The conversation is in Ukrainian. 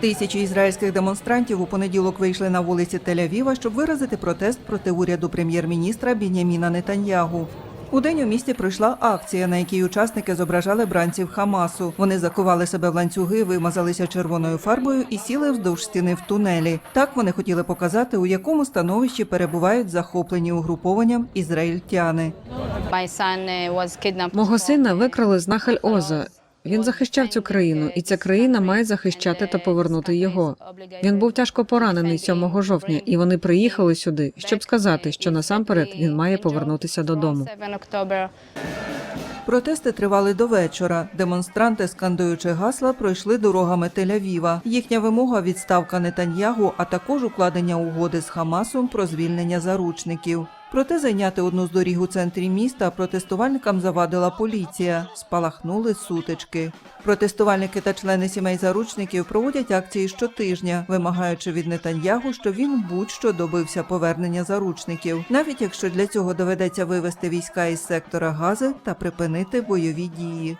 Тисячі ізраїльських демонстрантів у понеділок вийшли на вулиці Тель-Авіва, щоб виразити протест проти уряду прем'єр-міністра Біняміна Нетаньягу. У день у місті пройшла акція, на якій учасники зображали бранців Хамасу. Вони закували себе в ланцюги, вимазалися червоною фарбою і сіли вздовж стіни в тунелі. Так вони хотіли показати, у якому становищі перебувають захоплені угрупованням ізраїльтяни. Kidnapped. Мого сина викрали з Нахаль Оза. Він захищав цю країну, і ця країна має захищати та повернути його. Він був тяжко поранений 7 жовтня, і вони приїхали сюди, щоб сказати, що насамперед він має повернутися додому. 7 October. Протести тривали до вечора. Демонстранти, скандуючи гасла, пройшли дорогами Тель-Авіва. Їхня вимога відставка Нетаньягу, а також укладення угоди з Хамасом про звільнення заручників. Проте зайняти одну з доріг у центрі міста протестувальникам завадила поліція. Спалахнули сутички. Протестувальники та члени сімей заручників проводять акції щотижня, вимагаючи від Нетаньягу, що він будь-що добився повернення заручників, навіть якщо для цього доведеться вивести війська із сектора Гази та припинити бойові дії.